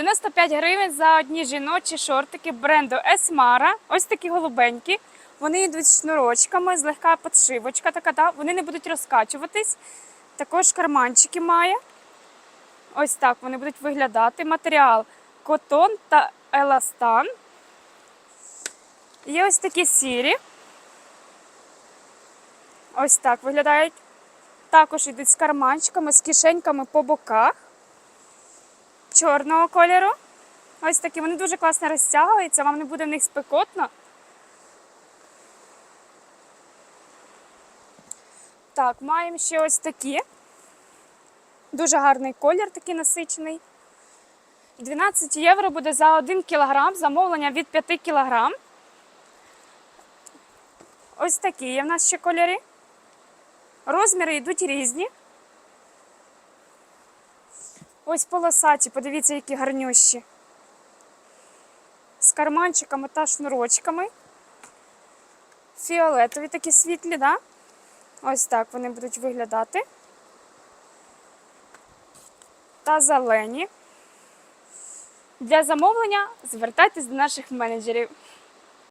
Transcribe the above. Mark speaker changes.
Speaker 1: 95 гривень за одні жіночі шортики бренду Esmara. Ось такі голубенькі. Вони йдуть з шнурочками, злегка подшивочка така, да? вони не будуть розкачуватись. Також карманчики має. Ось так вони будуть виглядати. Матеріал котон та еластан. Є ось такі сірі. Ось так виглядають. Також йдуть з карманчиками, з кишеньками по боках. Чорного кольору. Ось такі. Вони дуже класно розтягуються, вам не буде в них спекотно. Так, маємо ще ось такі. Дуже гарний колір, такий насичений. 12 євро буде за 1 кілограм, замовлення від 5 кілограм. Ось такі є в нас ще кольори. Розміри йдуть різні. Ось полосаті, подивіться, які гарнющі. З карманчиками та шнурочками. Фіолетові такі світлі, да? Ось так вони будуть виглядати. Та зелені. Для замовлення звертайтесь до наших менеджерів.